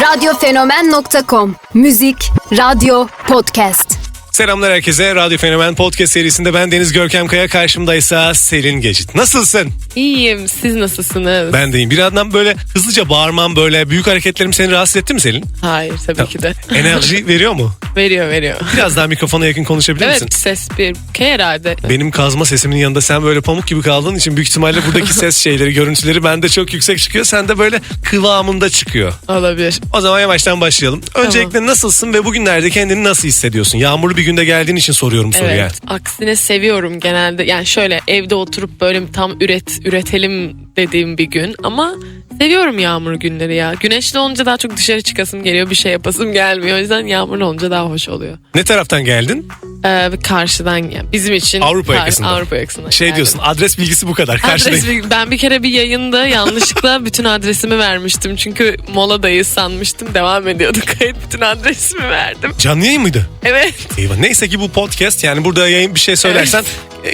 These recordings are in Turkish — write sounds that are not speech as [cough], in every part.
Radyofenomen.com Müzik, radyo, podcast. Selamlar herkese. Radyo Fenomen Podcast serisinde ben Deniz Görkem Kaya karşımdaysa Selin Gecit. Nasılsın? İyiyim. Siz nasılsınız? Ben deyim. Bir yandan böyle hızlıca bağırmam böyle büyük hareketlerim seni rahatsız etti mi Selin? Hayır tabii ki de. Enerji [laughs] veriyor mu? veriyor veriyor. Biraz daha mikrofona yakın konuşabilir misin? Evet ses bir K herhalde. Benim kazma sesimin yanında sen böyle pamuk gibi kaldığın için büyük ihtimalle buradaki [laughs] ses şeyleri, görüntüleri bende çok yüksek çıkıyor. Sen de böyle kıvamında çıkıyor. Olabilir. O zaman yavaştan başlayalım. Öncelikle nasılsın ve bugünlerde kendini nasıl hissediyorsun? Yağmurlu bir günde geldiğin için soruyorum soruyu. Evet. Aksine seviyorum genelde. Yani şöyle evde oturup böyle tam üret üretelim dediğim bir gün ama seviyorum yağmur günleri ya. Güneşli olunca daha çok dışarı çıkasım geliyor. Bir şey yapasım gelmiyor. O yüzden yağmurlu olunca daha hoş oluyor. Ne taraftan geldin? Ee, karşıdan yani bizim için Avrupa kar- yakasından. Avrupa yakasından. Şey geldim. diyorsun adres bilgisi bu kadar. Karşıdayım. Adres bilgi- ben bir kere bir yayında yanlışlıkla bütün adresimi vermiştim. Çünkü moladayız sanmıştım. Devam ediyordu kayıt. Bütün adresimi verdim. Canlı yayın mıydı? Evet. Eyvah. Neyse ki bu podcast yani burada yayın bir şey söylersen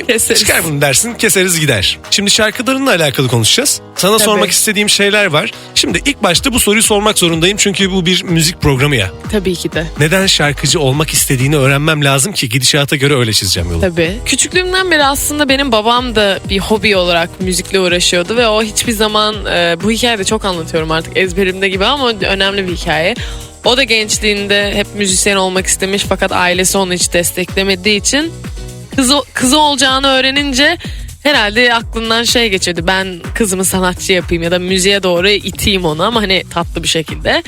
Keseriz. çıkar bunu dersin keseriz gider. Şimdi şarkılarınla alakalı konuşacağız. Sana sormak istediğim şeyler var. Şimdi ilk başta bu soruyu sormak zorundayım çünkü bu bir müzik programı ya. Tabii ki de. Neden şarkıcı olmak istediğini öğrenmem lazım ki gidişata göre öyle çizeceğim yolu. Tabii. Küçüklüğümden beri aslında benim babam da bir hobi olarak müzikle uğraşıyordu ve o hiçbir zaman e, bu hikayeyi de çok anlatıyorum artık ezberimde gibi ama önemli bir hikaye. O da gençliğinde hep müzisyen olmak istemiş fakat ailesi onu hiç desteklemediği için kızı, kızı olacağını öğrenince herhalde aklından şey geçirdi. Ben kızımı sanatçı yapayım ya da müziğe doğru iteyim onu ama hani tatlı bir şekilde.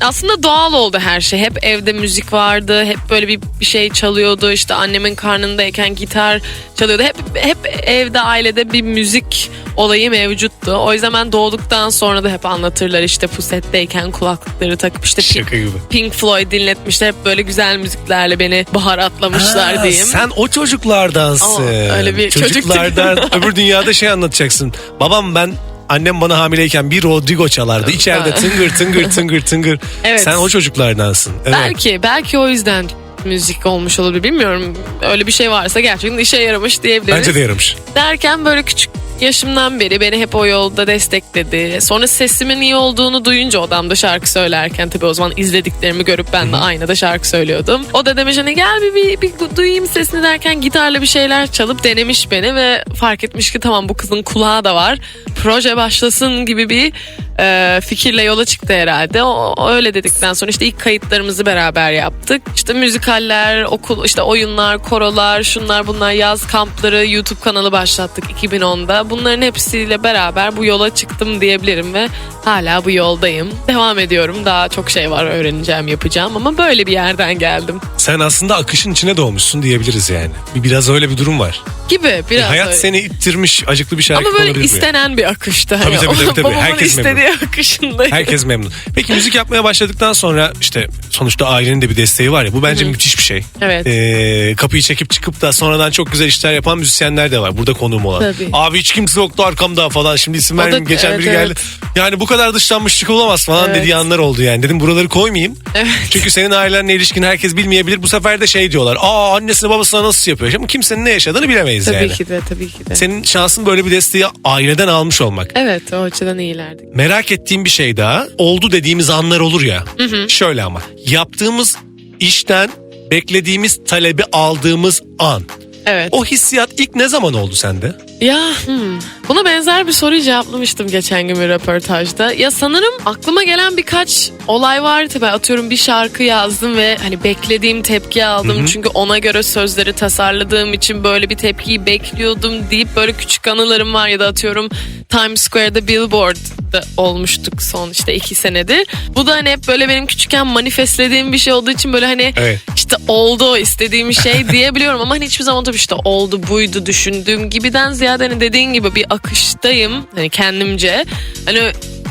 Aslında doğal oldu her şey. Hep evde müzik vardı. Hep böyle bir, bir şey çalıyordu. İşte annemin karnındayken gitar çalıyordu. Hep hep evde ailede bir müzik olayı mevcuttu. O yüzden ben doğduktan sonra da hep anlatırlar işte pusetteyken kulaklıkları takıp işte Pink, Şaka gibi. Pink Floyd dinletmişler. Hep böyle güzel müziklerle beni baharatlamışlar Ha, diyeyim. Sen o çocuklardansın. Ama öyle bir çocuk [laughs] Çocuklardan öbür dünyada şey anlatacaksın. Babam ben annem bana hamileyken bir Rodrigo çalardı. İçeride tıngır tıngır [laughs] tıngır tıngır. Evet. Sen o çocuklardansın. Evet. Belki belki o yüzden müzik olmuş olabilir bilmiyorum. Öyle bir şey varsa gerçekten işe yaramış diyebiliriz. Bence de yaramış. Derken böyle küçük yaşımdan beri beni hep o yolda destekledi. Sonra sesimin iyi olduğunu duyunca odamda şarkı söylerken tabii o zaman izlediklerimi görüp ben de aynada şarkı söylüyordum. O da demiş hani gel bir, bir, bir duyayım sesini derken gitarla bir şeyler çalıp denemiş beni ve fark etmiş ki tamam bu kızın kulağı da var. Proje başlasın gibi bir e, fikirle yola çıktı herhalde. O, öyle dedikten sonra işte ilk kayıtlarımızı beraber yaptık. İşte müzikaller, okul, işte oyunlar, korolar, şunlar bunlar yaz kampları, YouTube kanalı başlattık 2010'da. Bunların hepsiyle beraber bu yola çıktım diyebilirim ve hala bu yoldayım. Devam ediyorum. Daha çok şey var öğreneceğim, yapacağım ama böyle bir yerden geldim. Sen aslında akışın içine doğmuşsun diyebiliriz yani. Bir Biraz öyle bir durum var. Gibi biraz. Hayat öyle. seni ittirmiş acıklı bir şarkı ama böyle istenen bir akışta. Tabii, tabii, tabii, tabii. Babamın Herkes memnun. istediği akışındayım. Herkes memnun. Peki müzik yapmaya başladıktan sonra işte sonuçta ailenin de bir desteği var ya bu bence müthiş bir şey. Evet. Ee, kapıyı çekip çıkıp da sonradan çok güzel işler yapan müzisyenler de var. Burada konuğum olan. Tabii. Abi hiç kimse yoktu arkamda falan. Şimdi isim vermeyeyim. Geçen evet, biri evet. geldi. Yani bu kadar dışlanmışlık olamaz falan Evet. dediği anlar oldu yani. Dedim buraları koymayayım. Evet. Çünkü senin ailenle ilişkin herkes bilmeyebilir. Bu sefer de şey diyorlar. Aa annesine babasına nasıl yapıyor? Ama kimsenin ne yaşadığını bilemeyiz Tabii yani. ki de tabii ki de. Senin şansın böyle bir desteği aileden almış olmak. Evet o açıdan iyilerdik. Merak ettiğim bir şey daha. Oldu dediğimiz anlar olur ya. Şöyle ama. Yaptığımız işten beklediğimiz talebi aldığımız an. Evet. O hissiyat ilk ne zaman oldu sende? Ya hmm. buna benzer bir soruyu cevaplamıştım geçen gün bir röportajda. Ya sanırım aklıma gelen birkaç olay vardı. Ben atıyorum bir şarkı yazdım ve hani beklediğim tepki aldım. Çünkü ona göre sözleri tasarladığım için böyle bir tepkiyi bekliyordum deyip böyle küçük anılarım var. Ya da atıyorum Times Square'da Billboard'da olmuştuk son işte iki senedir. Bu da hani hep böyle benim küçükken manifestlediğim bir şey olduğu için böyle hani Evet. işte oldu o istediğim şey diyebiliyorum ama hani hiçbir zaman tabii işte oldu buydu düşündüğüm gibiden ziyade hani dediğin gibi bir akıştayım hani kendimce. Hani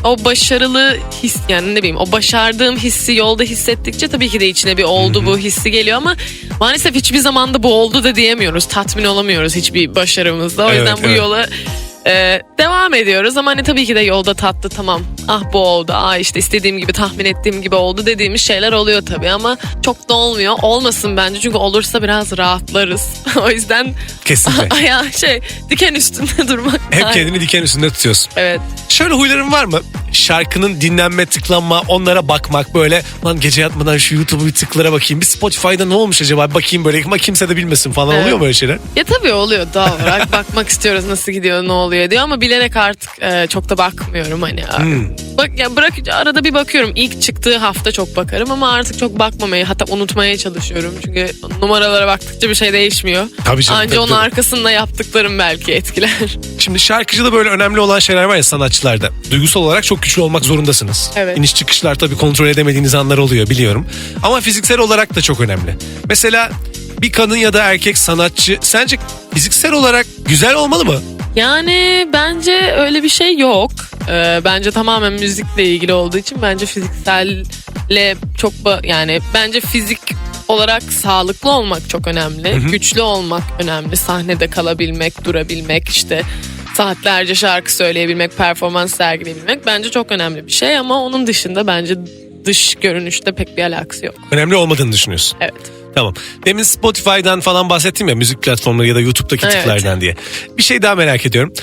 o başarılı his yani ne bileyim o başardığım hissi yolda hissettikçe tabii ki de içine bir oldu bu hissi geliyor ama maalesef hiçbir zamanda bu oldu da diyemiyoruz tatmin olamıyoruz hiçbir başarımızda. O Evet, yüzden bu evet. yola Ee, devam ediyoruz ama hani tabii ki de yolda tatlı tamam. Ah bu oldu. Ah işte istediğim gibi tahmin ettiğim gibi oldu dediğimiz şeyler oluyor tabii ama çok da olmuyor. Olmasın bence çünkü olursa biraz rahatlarız. [laughs] o yüzden Kesinlikle. [laughs] ayağı şey diken üstünde [laughs] durmak. Hep iyi. kendini diken üstünde tutuyorsun. Evet. Şöyle huyların var mı? Şarkının dinlenme, tıklanma, onlara bakmak böyle. Lan gece yatmadan şu YouTube'u bir tıklara bakayım. Bir Spotify'da ne olmuş acaba? Bakayım böyle ama kimse de bilmesin falan Evet. oluyor mu öyle şeyler? Ya tabii oluyor doğal olarak bakmak istiyoruz nasıl gidiyor ne oluyor diyor ama bilerek artık e, çok da bakmıyorum hani. Bak ya bırak arada bir bakıyorum ilk çıktığı hafta çok bakarım ama artık çok bakmamayı hatta unutmaya çalışıyorum çünkü numaralara baktıkça bir şey değişmiyor. Tabii canım, Anca tabii, onun tabii. arkasında yaptıklarım belki etkiler. [laughs] Şimdi şarkıcıda böyle önemli olan şeyler var ya sanatçılarda. Duygusal olarak çok güçlü olmak zorundasınız. Evet. İniş çıkışlar tabii kontrol edemediğiniz anlar oluyor biliyorum. Ama fiziksel olarak da çok önemli. Mesela bir kadın ya da erkek sanatçı sence fiziksel olarak güzel olmalı mı? Yani bence öyle bir şey yok. Ee, bence tamamen müzikle ilgili olduğu için bence fizikselle çok yani bence fizik olarak sağlıklı olmak çok önemli. Güçlü olmak önemli. Sahnede kalabilmek, durabilmek işte saatlerce şarkı söyleyebilmek, performans sergileyebilmek bence çok önemli bir şey ama onun dışında bence dış görünüşte pek bir alakası yok. Önemli olmadığını düşünüyorsun. Evet. Tamam. Demin Spotify'dan falan bahsettim ya müzik platformları ya da YouTube'daki Evet. tıklardan diye. Bir şey daha merak ediyorum.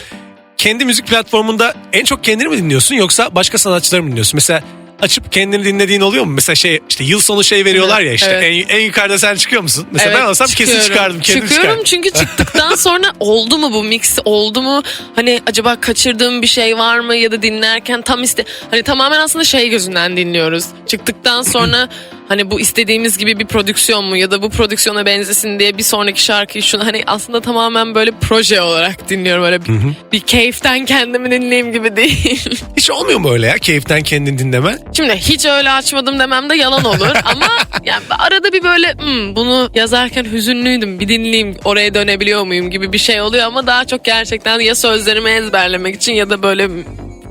Kendi müzik platformunda en çok kendini mi dinliyorsun yoksa başka sanatçıları mı dinliyorsun? Mesela açıp kendini dinlediğin oluyor mu? Mesela şey işte yıl sonu şey veriyorlar ya işte Evet. en, en yukarıda sen çıkıyor musun? Mesela Evet, ben olsam kesin çıkıyorum. çıkardım. Kendim Çıkıyorum çıkardım. çünkü [laughs] çıktıktan sonra oldu mu bu mix oldu mu hani acaba kaçırdığım bir şey var mı ya da dinlerken tam iste hani tamamen aslında şey gözünden dinliyoruz. Çıktıktan sonra [clears throat] hani bu istediğimiz gibi bir prodüksiyon mu ya da bu prodüksiyona benzesin diye bir sonraki şarkıyı şunu hani aslında tamamen böyle proje olarak dinliyorum öyle bir, bir keyiften kendimi dinleyeyim gibi değil. [laughs] Hiç olmuyor mu öyle ya keyiften kendini dinleme? Şimdi hiç öyle açmadım demem de yalan olur [laughs] ama yani arada bir böyle "Hmm, bunu yazarken hüzünlüydüm bir dinleyeyim oraya dönebiliyor muyum gibi bir şey oluyor ama daha çok gerçekten ya sözlerimi ezberlemek için ya da böyle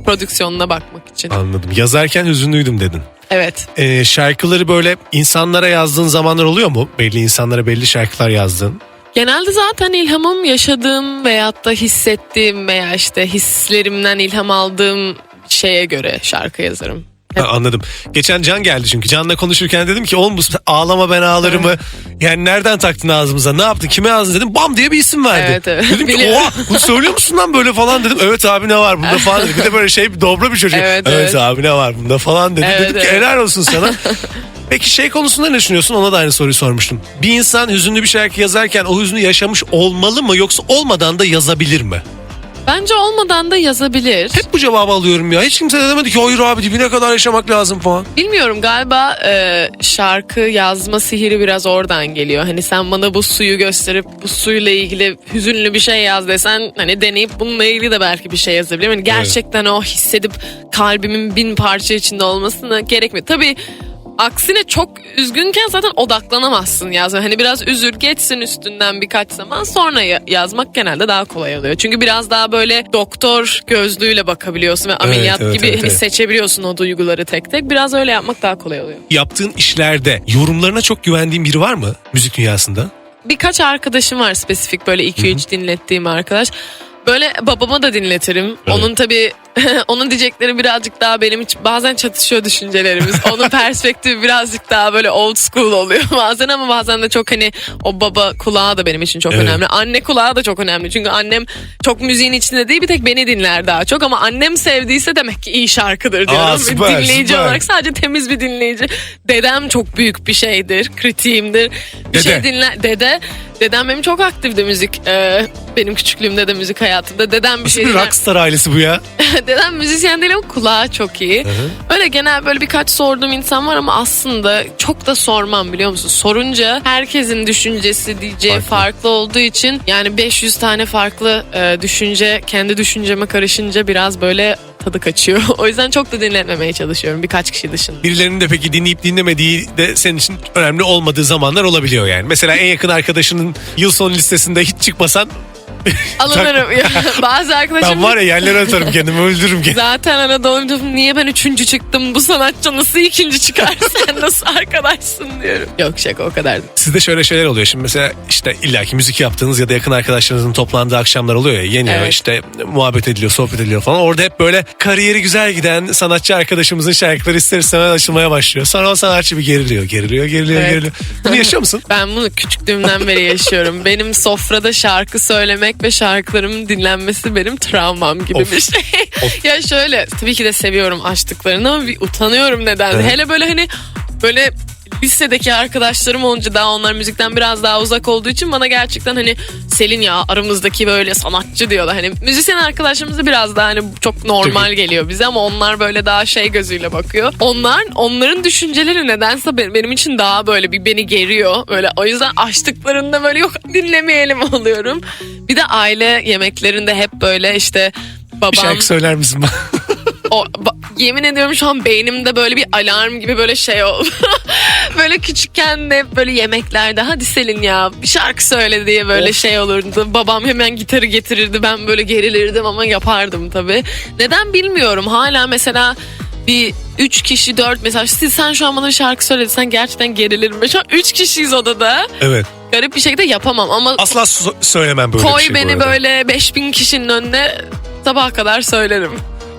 prodüksiyonuna bakmak için. Anladım. Yazarken hüzünlüydüm dedin. Evet. Ee, şarkıları böyle insanlara yazdığın zamanlar oluyor mu? Belli insanlara belli şarkılar yazdığın. Genelde zaten ilhamım yaşadığım veyahut da hissettiğim veya işte hislerimden ilham aldığım şeye göre şarkı yazarım. Ha, anladım. Geçen Can geldi çünkü. Can'la konuşurken dedim ki oğlum bu ağlama ben ağlarımı. Yani nereden taktın ağzımıza? Ne yaptın? Kime yazdın dedim. Bam diye bir isim verdi. Evet, evet. Dedim ki oha bunu söylüyor musun lan böyle falan dedim. Evet abi ne var bunda falan dedi. Bir de böyle şey dobra bir çocuk. Evet, evet. abi ne var bunda falan dedi. Evet, dedim ki evet. helal olsun sana. [laughs] Peki şey konusunda ne düşünüyorsun? Ona da aynı soruyu sormuştum. Bir insan hüzünlü bir şarkı yazarken o hüznü yaşamış olmalı mı yoksa olmadan da yazabilir mi? Bence olmadan da yazabilir. Hep bu cevabı alıyorum ya. Hiç kimse de demedi ki hayır abi dibine kadar yaşamak lazım falan. Bilmiyorum galiba e, şarkı yazma sihiri biraz oradan geliyor. Hani sen bana bu suyu gösterip bu suyla ilgili hüzünlü bir şey yaz desen hani deneyip bununla ilgili de belki bir şey yazabilirim. Hani gerçekten o hissedip kalbimin bin parça içinde olmasına gerekmiyor. Tabii aksine çok üzgünken zaten odaklanamazsın yazmaya. Hani biraz üzül geçsin üstünden birkaç zaman sonra ya- yazmak genelde daha kolay oluyor. Çünkü biraz daha böyle doktor gözlüğüyle bakabiliyorsun ve ameliyat evet, gibi evet, hani evet. seçebiliyorsun o duyguları tek tek. Biraz öyle yapmak daha kolay oluyor. Yaptığın işlerde yorumlarına çok güvendiğin biri var mı müzik dünyasında? Birkaç arkadaşım var spesifik böyle 2-3 dinlettiğim arkadaş. Böyle babama da dinletirim. Onun tabii [laughs] onun diyecekleri birazcık daha benim için bazen çatışıyor düşüncelerimiz. [laughs] Onun perspektifi birazcık daha böyle old school oluyor [laughs] bazen ama bazen de çok hani o baba kulağı da benim için çok Evet. önemli. Anne kulağı da çok önemli. Çünkü annem çok müziğin içinde değil bir tek beni dinler daha çok ama annem sevdiyse demek ki iyi şarkıdır diyorum. Aa, süper, dinleyici süper. olarak sadece temiz bir dinleyici. Dedem çok büyük bir şeydir, kritiğimdir. Bir Dede. şey dinle dede. Dedem benim çok aktifti müzik. Ee, benim küçüklüğümde de müzik hayatımda. Dedem bir Nasıl şey bir dinler. rockstar ailesi bu ya? [laughs] Dedem müzisyen değil ama kulağı çok iyi. Öyle genel böyle birkaç sorduğum insan var ama aslında çok da sormam biliyor musun? Sorunca herkesin düşüncesi diyeceği Farklı. farklı, olduğu için yani 500 tane farklı e, düşünce kendi düşünceme karışınca biraz böyle tadı kaçıyor. [laughs] o yüzden çok da dinletmemeye çalışıyorum birkaç kişi dışında. Birilerinin de peki dinleyip dinlemediği de senin için önemli olmadığı zamanlar olabiliyor yani. Mesela en yakın arkadaşının yıl sonu listesinde hiç çıkmasan Alınırım. [laughs] Bazı arkadaşım Ben var ya yerlere atarım kendimi öldürürüm kendimi. Zaten Anadolu diyorum niye ben üçüncü çıktım bu sanatçı nasıl ikinci çıkar [laughs] sen nasıl arkadaşsın diyorum. Yok şaka o kadar. Sizde şöyle şeyler oluyor. Şimdi mesela işte illaki müzik yaptığınız ya da yakın arkadaşlarınızın toplandığı akşamlar oluyor ya. Yeniyor Evet. işte muhabbet ediliyor, sohbet ediliyor falan. Orada hep böyle kariyeri güzel giden sanatçı arkadaşımızın şarkıları ister istemez açılmaya başlıyor. Sonra o sanatçı bir geriliyor, geriliyor, geriliyor, Evet. geriliyor. Bunu yaşıyor musun? [laughs] Ben bunu küçüklüğümden beri yaşıyorum. Benim sofrada şarkı söylemek ve şarkılarımın dinlenmesi benim travmam gibi Of. bir şey. [laughs] ya şöyle tabii ki de seviyorum açtıklarını ama bir utanıyorum neden. Evet. Hele böyle hani böyle lisedeki arkadaşlarım olunca daha onlar müzikten biraz daha uzak olduğu için bana gerçekten hani Selin ya aramızdaki böyle sanatçı diyorlar. Hani müzisyen arkadaşlarımız da biraz daha hani çok normal Tabii. geliyor bize ama onlar böyle daha şey gözüyle bakıyor. Onlar onların düşünceleri nedense be- benim için daha böyle bir beni geriyor. Böyle o yüzden açtıklarında böyle yok dinlemeyelim [laughs] oluyorum. Bir de aile yemeklerinde hep böyle işte Bir babam şarkı söyler misin bana? o, ba- yemin ediyorum şu an beynimde böyle bir alarm gibi böyle şey oldu. [laughs] böyle küçükken de böyle yemeklerde hadi Selin ya bir şarkı söyle diye böyle Of. şey olurdu. Babam hemen gitarı getirirdi ben böyle gerilirdim ama yapardım tabii. Neden bilmiyorum hala mesela bir üç kişi dört mesela siz sen şu an bana şarkı söylesen gerçekten gerilirim. Şu an üç kişiyiz odada. evet. Garip bir şekilde yapamam ama Asla söylemem böyle koy bir şey beni böyle 5000 kişinin önüne sabaha kadar söylerim.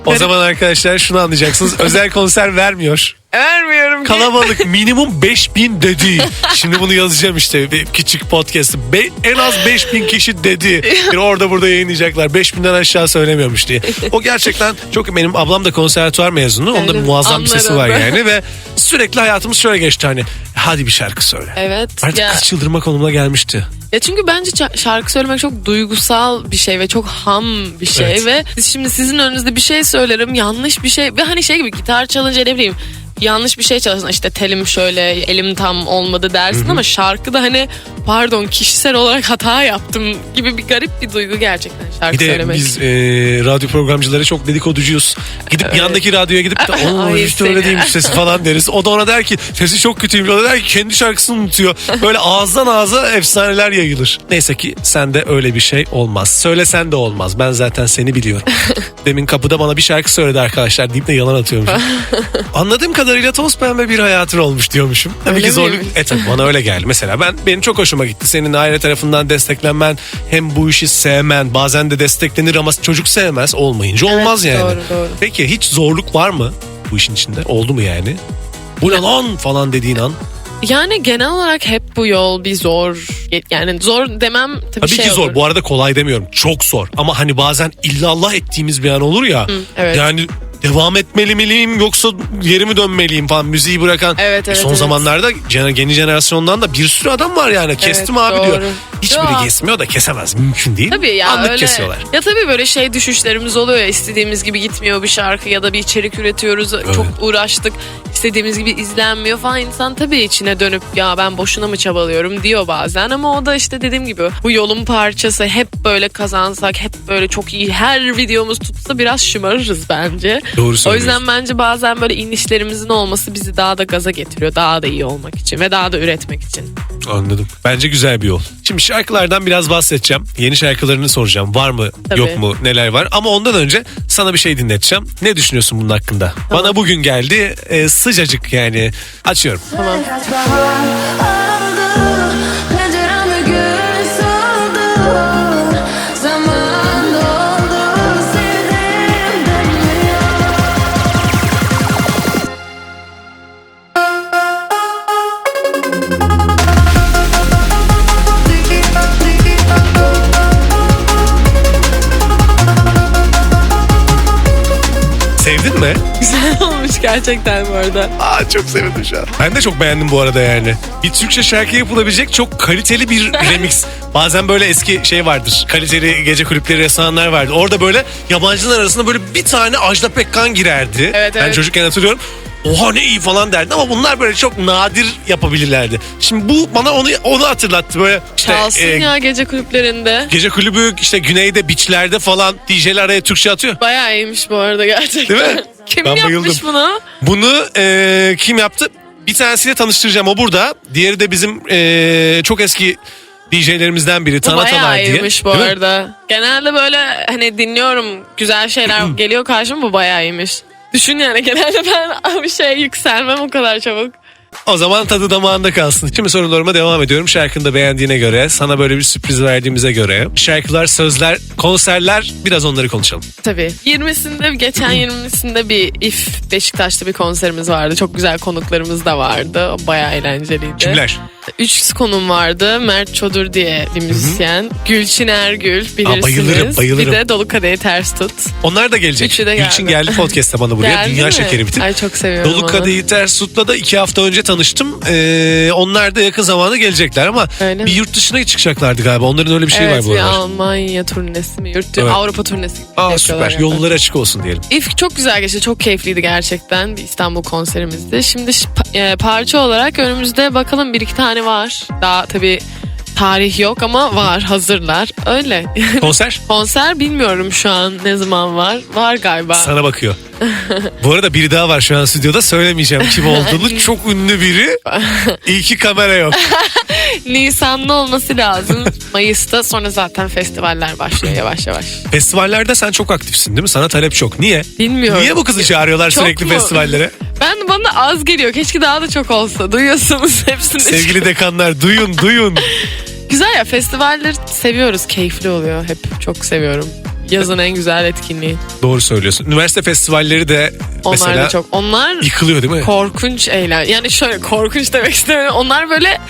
O zaman arkadaşlar şunu anlayacaksınız. Özel konser vermiyor. Vermiyorum ki. Kalabalık minimum 5000 dedi. Şimdi bunu yazacağım işte bir küçük podcast. Be- en az 5000 kişi dedi. Bir orada burada yayınlayacaklar. 5000'den aşağı söylemiyormuş diye. O gerçekten çok benim ablam da konservatuvar mezunu. Onda Evet, muazzam bir sesi var anlarım. yani ve sürekli hayatımız şöyle geçti hani hadi bir şarkı söyle. Evet. Artık ya, kız çıldırma konumuna gelmişti. ya çünkü bence şarkı söylemek çok duygusal bir şey ve çok ham bir şey Evet. ve şimdi sizin önünüzde bir şey söylerim yanlış bir şey ve hani şey gibi gitar çalınca ne bileyim yanlış bir şey çalsın işte telim şöyle elim tam olmadı dersin ama şarkıda hani pardon kişisel olarak hata yaptım gibi bir garip bir duygu gerçekten şarkı Bir de söylemek. biz e, radyo programcıları çok dedikoducuyuz. Gidip yandaki radyoya gidip de "Aa, [laughs] Ay, işte öyle seni." değilmiş sesi falan deriz. O da ona der ki sesi çok kötüymüş. O da der ki kendi şarkısını unutuyor. Böyle ağızdan ağza efsaneler yayılır. Neyse ki sende öyle bir şey olmaz. Söylesen de olmaz. Ben zaten seni biliyorum. [laughs] Demin kapıda bana bir şarkı söyledi arkadaşlar deyip de yalan atıyormuşum. [laughs] Anladığım kadarıyla toz pembe bir hayatın olmuş diyormuşum. Tabii Öyle ki zorluk. miymiş? E tabii bana öyle geldi. Mesela ben benim çok hoşuma gitti. Senin aile tarafından desteklenmen hem bu işi sevmen bazen de desteklenir ama çocuk sevmez olmayınca Evet, olmaz yani. doğru, doğru. Peki hiç zorluk var mı bu işin içinde? Oldu mu yani? Bu ne lan falan dediğin an. Yani genel olarak hep bu yol bir zor. Yani zor demem tabii, Tabii şey ki zor. olur. Bu arada kolay demiyorum. Çok zor. Ama hani bazen illallah ettiğimiz bir an olur ya. evet. Yani devam etmeli miyim yoksa geri mi dönmeliyim falan müziği bırakan. Evet, E evet, son evet. zamanlarda yeni jenerasyondan da bir sürü adam var yani. Kestim abi doğru. diyor. Hiçbiri kesmiyor da kesemez. Mümkün değil. Tabii ya Anlık öyle. kesiyorlar. Ya tabii böyle şey düşüşlerimiz oluyor ya istediğimiz gibi gitmiyor bir şarkı ya da bir içerik üretiyoruz çok uğraştık istediğimiz gibi izlenmiyor falan insan tabii içine dönüp ya ben boşuna mı çabalıyorum diyor bazen ama o da işte dediğim gibi bu yolun parçası hep böyle kazansak hep böyle çok iyi her videomuz tutsa biraz şımarırız bence. Doğru O yüzden bence bazen böyle inişlerimizin olması bizi daha da gaza getiriyor daha da iyi olmak için ve daha da üretmek için. Anladım. Bence güzel bir yol. Şimdi şarkılardan biraz bahsedeceğim. Yeni şarkılarını soracağım. Var mı Tabii. yok mu neler var. Ama ondan önce sana bir şey dinleteceğim. Ne düşünüyorsun bunun hakkında? Bana bugün geldi e, sıcacık yani. Açıyorum. Tamam. Mi? Güzel olmuş gerçekten bu arada. Aa çok sevindim şu an. Ben de çok beğendim bu arada yani. Bir Türkçe şarkı yapılabilecek çok kaliteli bir remix. Bazen böyle eski şey vardır. Kaliteli gece kulüpleri yasanlar vardı. Orada böyle yabancılar arasında böyle bir tane Ajda Pekkan girerdi. Evet, ben evet. çocukken hatırlıyorum. Oha ne iyi falan derdi ama bunlar böyle çok nadir yapabilirlerdi. Şimdi bu bana onu onu hatırlattı böyle işte Çalsın e, ya gece kulüplerinde. gece kulübü işte güneyde beachlerde falan DJ'ler araya Türkçe atıyor. Bayağı iyiymiş bu arada gerçekten. Değil mi? Kim Ben yapmış bayıldım. bunu? Bunu e, kim yaptı? Bir tanesiyle tanıştıracağım o burada. Diğeri de bizim e, çok eski DJ'lerimizden biri Bu Tanat bayağı Alay diye. iyiymiş bu Değil mi? arada. Genelde böyle hani dinliyorum güzel şeyler [clears throat] geliyor karşıma bu bayağı iyiymiş. Düşün yani genelde ben [laughs] bir şeye yükselmem o kadar çabuk. O zaman tadı damağında kalsın. Şimdi sorularıma devam ediyorum. Şarkını da beğendiğine göre, sana böyle bir sürpriz verdiğimize göre. Şarkılar, sözler, konserler biraz onları konuşalım. Tabii. 20'sinde geçen 20'sinde bir İF Beşiktaş'ta bir konserimiz vardı. Çok güzel konuklarımız da vardı. O Bayağı eğlenceliydi. Kimler? Üç konum vardı. Mert Çodur diye bir müzisyen. Gülçin Ergül bilirsiniz. bayılırım, bayılırım. Bir de Dolu Kadehi Ters Tut. Onlar da gelecek. Üçü de Gülçin geldi. geldi podcast'te bana buraya. Geldi Dünya mi? şekeri bitir. Ay çok seviyorum Dolu onu. Kadehi Ters Tut'la da iki hafta önce tanıştım. Ee, onlar da yakın zamanda gelecekler ama Öyle bir mi? yurt dışına çıkacaklardı galiba. Onların öyle bir şey evet, var bu bir aralar. Almanya turnesi mi? Yurt Evet. Avrupa turnesi. gibi Aa yapıyorlar süper. Yolları açık olsun diyelim. İlk çok güzel geçti. Çok keyifliydi gerçekten. Bir İstanbul konserimizdi. Şimdi ş- pa- e, parça olarak önümüzde bakalım bir iki tane var. Daha tabii tarih yok ama var hazırlar. Öyle. Konser [laughs] Konser bilmiyorum şu an ne zaman var. Var galiba. sana bakıyor. Bu arada biri daha var şu an stüdyoda. Söylemeyeceğim kim olduğunu. [laughs] Çok ünlü biri. İyi ki kamera yok. [laughs] Nisan'da olması lazım. Mayıs'ta sonra zaten festivaller başlıyor yavaş yavaş. Festivallerde sen çok aktifsin değil mi? Sana talep çok. Niye? Bilmiyorum. Niye bu kızı çağırıyorlar Çok sürekli mu? festivallere? Ben bana az geliyor. Keşke daha da çok olsa. Duyuyorsunuz [laughs] hepsini. Sevgili dekanlar duyun duyun. Güzel ya festivaller seviyoruz. Keyifli oluyor. Hep çok seviyorum. Yazın en güzel etkinliği. Doğru söylüyorsun. Üniversite festivalleri de Onlar mesela da çok. Onlar yıkılıyor değil mi? korkunç eğlen. Yani şöyle korkunç demek istemiyorum. Onlar böyle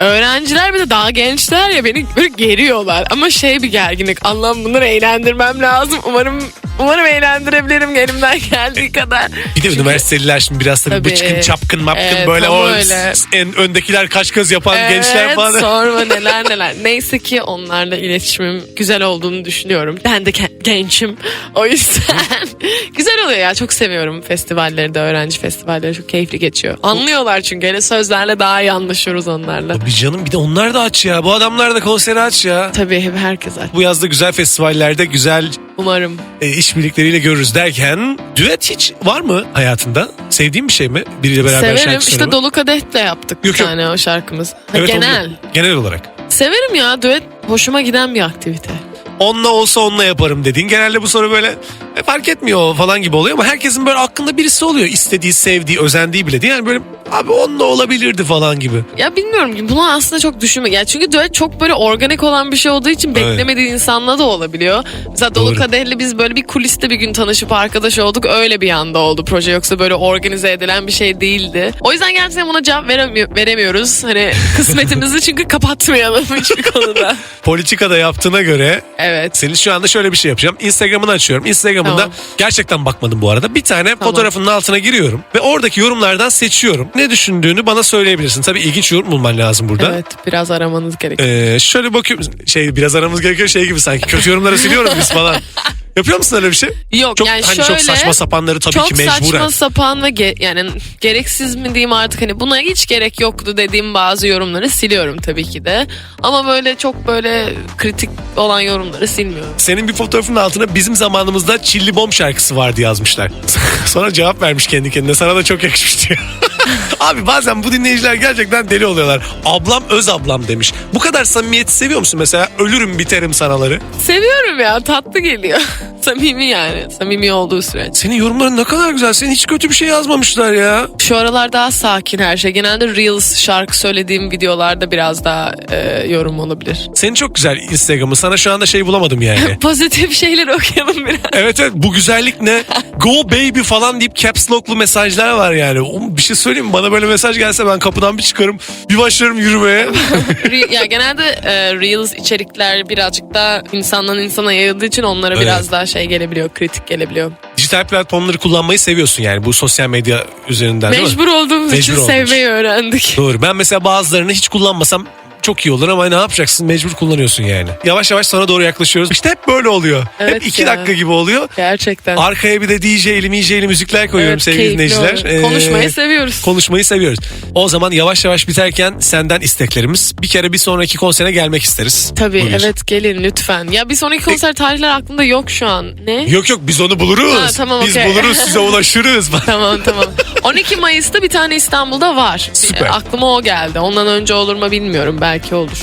öğrenciler bir de daha gençler ya beni böyle geriyorlar. Ama şey bir gerginlik. Allah'ım bunları eğlendirmem lazım. Umarım umarım eğlendirebilirim elimden geldiği kadar. Bir de üniversiteliler şimdi biraz tabii, Tabii. bıçkın çapkın mapkın Evet, böyle o öyle. en öndekiler kaş göz yapan gençler Evet, falan. [laughs] sorma neler neler. Neyse ki onlarla iletişimim güzel olduğunu düşünüyorum. Ben de gençim. O yüzden [laughs] güzel oluyor ya. Çok seviyorum festivalleri de öğrenci festivalleri. Çok keyifli geçiyor. Anlıyorlar çünkü. Hele sözlerle daha iyi anlaşıyoruz onlarla. Bir canım bir de onlar da aç ya. Bu adamlar da konseri aç ya. Tabii hep herkes aç. Bu yazda güzel festivallerde güzel Umarım. e, işbirlikleriyle görürüz derken düet hiç var mı hayatında? Sevdiğin bir şey mi? Biriyle beraber Severim. şarkı İşte söylemek? Dolu Kadeh de yaptık Yok, bir yok. tane o şarkımız. Ha, Evet, genel. onu- genel olarak. Severim ya. Düet hoşuma giden bir aktivite. Onunla olsa onunla yaparım dediğin. Genelde bu soru böyle e, fark etmiyor falan gibi oluyor ama herkesin böyle aklında birisi oluyor. İstediği, sevdiği, özendiği bile değil. Yani böyle abi onunla olabilirdi falan gibi. Ya bilmiyorum ki bunu aslında çok düşünme. Ya çünkü düet çok böyle organik olan bir şey olduğu için Evet. insanla da olabiliyor. Mesela Dolu Doğru. Kadeh'le biz böyle bir kuliste bir gün tanışıp arkadaş olduk. Öyle bir anda oldu proje. Yoksa böyle organize edilen bir şey değildi. O yüzden gerçekten buna cevap veremi- veremiyoruz. Hani [laughs] kısmetimizi çünkü kapatmayalım [laughs] hiçbir konuda. Politikada yaptığına göre Evet. senin şu anda şöyle bir şey yapacağım. Instagram'ını açıyorum. Instagram'ında Tamam. gerçekten bakmadım bu arada. Bir tane fotoğrafının altına giriyorum ve oradaki yorumlardan seçiyorum. Ne düşündüğünü bana söyleyebilirsin. Tabii ilginç yorum bulman lazım burada. Evet biraz aramanız gerekiyor. Ee, şöyle bakıyorum şey biraz aramız gerekiyor şey gibi sanki kötü yorumları siliyoruz biz falan. [laughs] Yapıyor musun öyle bir şey? Yok Çok yani hani şöyle çok saçma sapanları tabii çok ki mecburen. saçma sapan ve ge- yani gereksiz mi diyeyim artık hani buna hiç gerek yoktu dediğim bazı yorumları siliyorum tabii ki de. Ama böyle çok böyle kritik olan yorumları silmiyorum. Senin bir fotoğrafın altına bizim zamanımızda Çilli Bom şarkısı vardı yazmışlar. [laughs] Sonra cevap vermiş kendi kendine. Sana da çok yakışmış diyor. [laughs] Abi bazen bu dinleyiciler gerçekten deli oluyorlar. Ablam öz ablam demiş. Bu kadar samimiyeti seviyor musun mesela? Ölürüm biterim sanaları. Seviyorum ya tatlı geliyor. [laughs] Samimi yani samimi olduğu süreç. Senin yorumların ne kadar güzel. Senin hiç kötü bir şey yazmamışlar ya. Şu aralar daha sakin her şey. Genelde Reels şarkı söylediğim videolarda biraz daha e, yorum olabilir. Senin çok güzel Instagram'ı. Sana şu anda şey bulamadım yani. [laughs] Pozitif şeyler okuyalım biraz. Evet evet bu güzellik ne? Go baby falan deyip caps lock'lu mesajlar var yani. Oğlum bir şey söyleyeyim mi? Bana böyle mesaj gelse ben kapıdan bir çıkarım. Bir başlarım yürümeye. [laughs] Ya genelde e, Reels içerikler birazcık da insandan insana yayıldığı için onlara Evet. biraz daha şey gelebiliyor, kritik gelebiliyor. Dijital platformları kullanmayı seviyorsun yani bu sosyal medya üzerinden değil mi? Mecbur olduğumuz için Mecbur olmuş. sevmeyi öğrendik. Doğru. Ben mesela bazılarını hiç kullanmasam çok iyi olur ama ne yapacaksın? Mecbur kullanıyorsun yani. Yavaş yavaş sana doğru yaklaşıyoruz. İşte hep böyle oluyor. Evet hep iki ya. dakika gibi oluyor. Gerçekten. Arkaya bir de DJ'li, MJ'li müzikler koyuyorum Evet, sevgili dinleyiciler. Ee, Konuşmayı seviyoruz. Konuşmayı seviyoruz. O zaman yavaş yavaş biterken senden isteklerimiz. Bir kere bir sonraki konsere gelmek isteriz. Tabii Buyur. evet gelin lütfen. Ya bir sonraki konser tarihleri aklımda yok şu an. Ne? Yok yok biz onu buluruz. Ha, tamam, biz okey. buluruz size [laughs] ulaşırız. [laughs] Tamam tamam. [laughs] 12 Mayıs'ta bir tane İstanbul'da var. Bir- Süper. aklıma o geldi. Ondan önce olur mu bilmiyorum. Belki olur.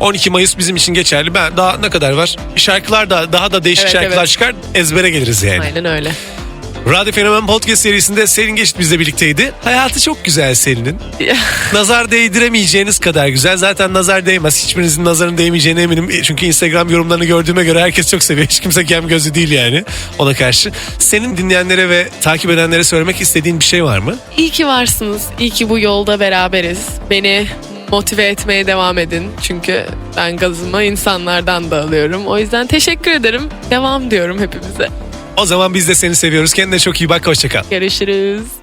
12 Mayıs bizim için geçerli. Ben daha ne kadar var? Şarkılar da daha da değişik Evet, şarkılar evet. çıkar. Ezbere geliriz yani. Aynen öyle. Radyo Fenomen Podcast serisinde Selin Geçit bizle birlikteydi. Hayatı çok güzel Selin'in. nazar değdiremeyeceğiniz kadar güzel. Zaten nazar değmez. Hiçbirinizin nazarın değmeyeceğine eminim. E, Çünkü Instagram yorumlarını gördüğüme göre herkes çok seviyor. Hiç kimse gem gözü değil yani ona karşı. Senin dinleyenlere ve takip edenlere söylemek istediğin bir şey var mı? İyi ki varsınız. İyi ki bu yolda beraberiz. Beni motive etmeye devam edin. Çünkü ben gazımı insanlardan da alıyorum. O yüzden teşekkür ederim. Devam diyorum hepimize. O zaman biz de seni seviyoruz. Kendine çok iyi bak. Hoşçakal. Görüşürüz.